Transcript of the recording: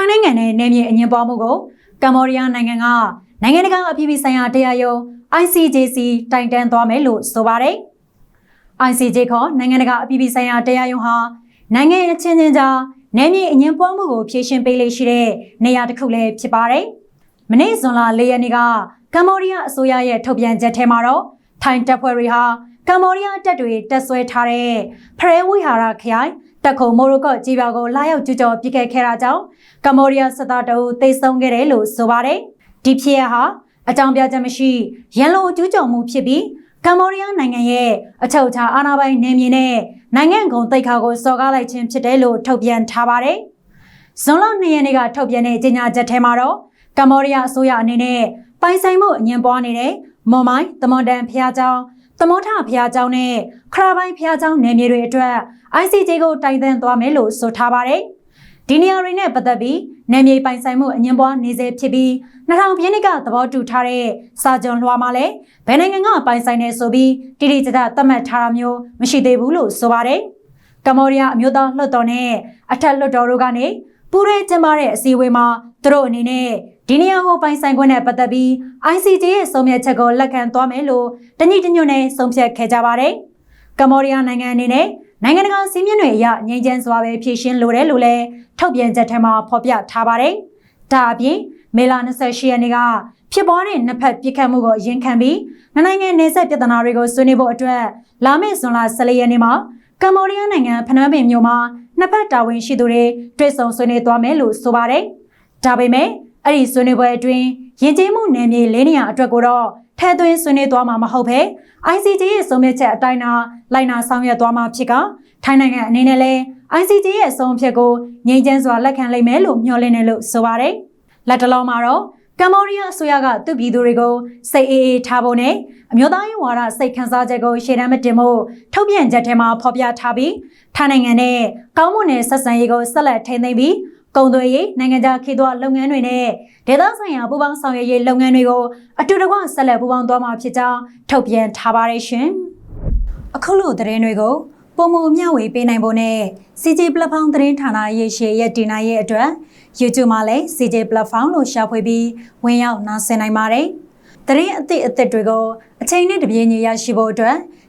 င်းနိုင်ငံနဲ့နယ်မြေအငင်းပွားမှုကိုကမ္ဘောဒီးယားနိုင်ငံကနိုင်ငံတကာအပြည်ပြည်ဆိုင်ရာတရားရုံး ICJC တိုင်တန်းသွားမယ်လို့ဆိုပါတယ်။ ICJ ခေါ်နိုင်ငံတကာအပြည်ပြည်ဆိုင်ရာတရားရုံးဟာနိုင်ငံအချင်းချင်းကြားနယ်မြေအငင်းပွားမှုကိုဖြေရှင်းပေးလေရှိတဲ့နေရာတစ်ခုလည်းဖြစ်ပါတယ်။မနေ့ဇွန်လ၄ရက်နေ့ကကမ္ဘောဒီးယားအစိုးရရဲ့ထုတ်ပြန်ချက်ထဲမှာတော့ထိုင်းတပ်ဖွဲ့တွေဟာ ကမ္ဘောဒီးယားတပ်တွေတပ်ဆွဲထားတဲ့ဖရဲဝိဟာရခရိုင်တက်ခုံမိုရိုကော့ကြီးပါကိုလာရောက်ကျူးကျော်ပစ်ခတ်ခဲ့တာကြောင့်ကမ္ဘောဒီးယားစစ်သားတအုပ်တိတ်ဆုံးခဲ့တယ်လို့ဆိုပါတယ်။ဒီဖြစ်ရဟာအကြောင်းပြချက်မရှိရန်လိုကျူးကျော်မှုဖြစ်ပြီးကမ္ဘောဒီးယားနိုင်ငံရဲ့အချုပ်အခြာအာဏာပိုင်နယ်မြေနဲ့နိုင်ငံကုန်တိတ်ခါကိုစော်ကားလိုက်ခြင်းဖြစ်တယ်လို့ထုတ်ပြန်ထားပါတယ်။ဇွန်လ2ရက်နေ့ကထုတ်ပြန်တဲ့ကြေညာချက်ထဲမှာတော့ကမ္ဘောဒီးယားအစိုးရအနေနဲ့ပိုင်ဆိုင်မှုအငင်းပွားနေတဲ့မွန်မိုင်းတမွန်တန်ဖျားเจ้ าသမုထဖျားเจ้าနဲ့ခရာပိုင်းဖျားเจ้าနယ်မြေတွေအတွက် ICJ ကိုတိုင်တန်းသွားမယ်လို့ဆိုထားပါတယ်။ဒီနေရာတွေနဲ့ပတ်သက်ပြီးနယ်မြေပိုင်ဆိုင်မှုအငင်းပွားနေစေဖြစ်ပြီး2000ပြည့်နှစ်ကသဘောတူထားတဲ့စာကြုံလွှာမှာလည်းဘယ်နိုင်ငံကပိုင်ဆိုင်နေဆိုပြီးတိတိကျကျသတ်မှတ်ထားတာမျိုးမရှိသေးဘူးလို့ဆိုပါတယ်။ကမ္ဘောဒီးယားအမျိုးသားလွှတ်တော်နဲ့အထက်လွှတ်တော်တို့ကနေပူးရဲကျင်းပတဲ့အစည်းအဝေးမှာသူတို့အနေနဲ့ ဒီနေရာကိုပိုင်ဆိုင်ခွင့်နဲ့ပတ်သက်ပြီး ICJ ရဲ့ဆုံးဖြတ်ချက်ကိုလက်ခံသွားမယ်လို့တညီတညွတ်နဲ့ဆုံးဖြတ်ခဲ့ကြပါတယ်။ကမ္ဘောဒီးယားနိုင်ငံအနေနဲ့နိုင်ငံတကာစည်းမျဉ်းတွေအရငြိမ်းချမ်းစွာပဲဖြည့်ရှင်းလိုတယ်လို့လည်းထုတ်ပြန်ချက်ထဲမှာဖော်ပြထားပါတယ်။ဒါအပြင်မေလ28ရက်နေ့ကဖြစ်ပွားတဲ့နှစ်ဖက်ပြစ်ခတ်မှုကိုရင်ခံပြီးနိုင်ငံနယ်စပ်ပြည်ထနာတွေကိုဆွေးနွေးဖို့အတွက်လာမယ့်ဇွန်လ14ရက်နေ့မှာကမ္ဘောဒီးယားနိုင်ငံဖနွမ်းပင်မြို့မှာနှစ်ဖက်တာဝန်ရှိသူတွေတွေ့ဆုံဆွေးနွေးသွားမယ်လို့ဆိုပါတယ်။ဒါပေမဲ့ အဲ့ဒီဆွေးနွေးပွဲအတွင်းယဉ်ကျေးမှုနယ်မြေလေးနေရာအတွက်ကိုတော့ထဲသွင်းဆွေးနွေးသွားမှာမဟုတ်ဘဲ ICJ ရဲ့ဆုံးဖြတ်ချက်အတိုင်းသာလိုက်နာဆောင်ရွက်သွားမှာဖြစ်ကထိုင်းနိုင်ငံအနေနဲ့လည်း ICJ ရဲ့ဆုံးဖြတ်ကိုငြိမ်းချမ်းစွာလက်ခံလိမ့်မယ်လို့မျှော်လင့်တယ်လို့ဆိုပါတယ်။လက်တလုံးမှာတော့ကမ္ဘောဒီးယားအစိုးရကသူ့ပြည်သူတွေကိုစိတ်အေးအေးထားဖို့နဲ့အမျိုးသားရေးဝါဒစိတ်ခံစားချက်ကိုရှေ့တန်းမတင်ဖို့ထုတ်ပြန်ချက်ထဲမှာဖော်ပြထားပြီးထိုင်းနိုင်ငံနဲ့ကောင်းမွန်တဲ့ဆက်ဆံရေးကိုဆက်လက်ထိန်းသိမ်းပြီး ကုန်သွယ်ရေးနိုင်ငံခြားခေတ်သွားလုပ်ငန်းတွေနဲ့ဒေသဆိုင်ရာပူးပေါင်းဆောင်ရွက်ရေးလုပ်ငန်းတွေကိုအတူတကွဆက်လက်ပူးပေါင်းသွားမှာဖြစ်ကြောင်းထုတ်ပြန်ထားပါတယ်ရှင်။အခုလိုသတင်းတွေကိုပုံမမျှဝေပေးနိုင်ဖို့နဲ့ CJ Platform သတင်းဌာနရဲ့ရှေ့ရဲ့တင်နိုင်ရဲ့အတွက် YouTube မှာလည်း CJ Platform လို့ရှာဖွေပြီးဝင်ရောက်နားဆင်နိုင်ပါတယ်။သတင်းအသစ်အသစ်တွေကိုအချိန်နဲ့တပြေးညီရရှိဖို့အတွက်